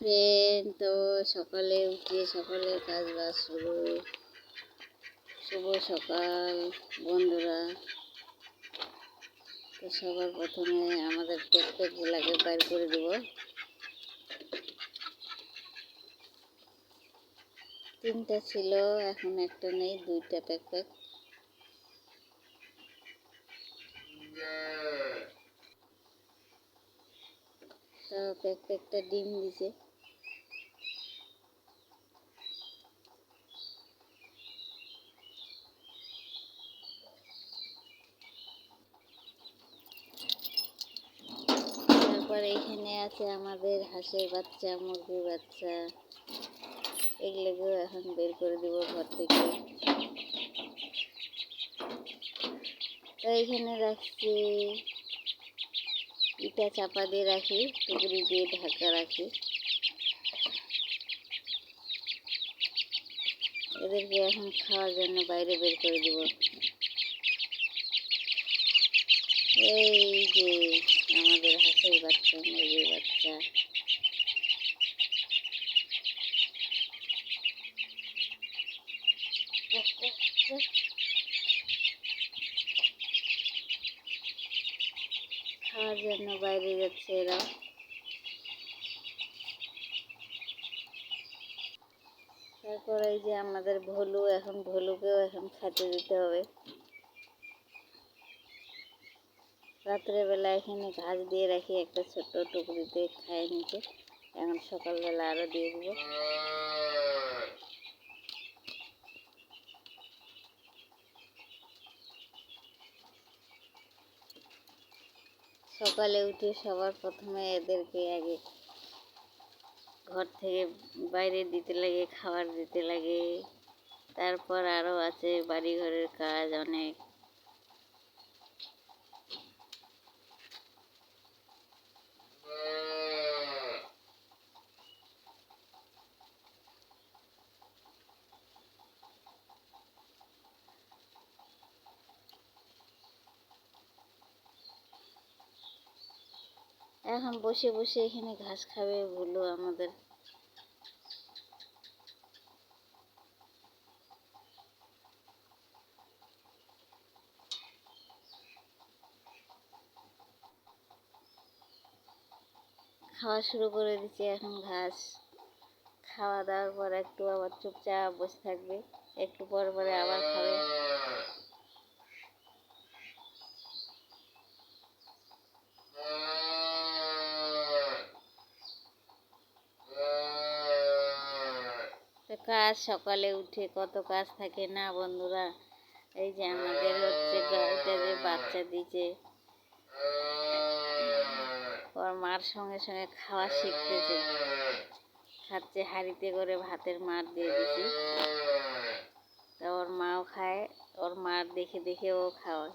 Friend তো সকালে উঠে সকালের কাজ বাজ শুরু। শুভ সকাল, বন্ধুরা। তো সবার প্রথমে আমাদের গুলাকে বাইর করে দেব। তিনটা ছিল, এখন একটা নেই, দুইটা প্যাক তো প্যাকপ্যাকটা ডিম দিছে। তারপর এখানে আছে আমাদের হাঁসের বাচ্চা, মুরগির বাচ্চা। এগুলোকেও এখন বের করে দিব ঘর থেকে। তো এখানে রাখছি ইটা চাপা দিয়ে রাখি, টুকরি দিয়ে ঢাকা রাখি। এদেরকে এখন খাওয়ার জন্য বাইরে বের করে দিব। এই যে আমাদের হাঁসের বাচ্চা, মুরগির বাচ্চা। খাওয়ার জন্য বাইরে যাচ্ছে এরা। তারপর এই যে আমাদের ভলু, এখন ভলুকেও এখন খেতে দিতে হবে। রাত্রেবেলা এখানে ঘাস দিয়ে রাখি, একটা ছোট্ট টুকরিতে খায় নিতে এখন সকালবেলা আরও দিয়ে দেবো। সকালে উঠে সবার প্রথমে এদেরকে আগে ঘর থেকে বাইরে দিতে লাগে, খাবার দিতে লাগে। তারপর আরও আছে বাড়ি ঘরের কাজ অনেক। এখন বসে বসে এখানে ঘাস খাবে বলল আমাদের। খাওয়া শুরু করে দিচ্ছে এখন ঘাস। খাওয়া দাওয়ার পর একটু আবার চুপচাপ বসে থাকবে। একটু পর পরে আবার খাবে। কাজ, সকালে উঠে কত কাজ থাকে না বন্ধুরা? এই যে আমাদের হচ্ছে গাড়িটা যে বাচ্চা দিচ্ছে ওর মার সঙ্গে সঙ্গে খাওয়া শিখতেছে। খাচ্ছে হাঁড়িতে করে ভাতের মার দিয়ে দিছি। তা ওর মাও খায়, ওর মার দেখে দেখে ও খাওয়ায়।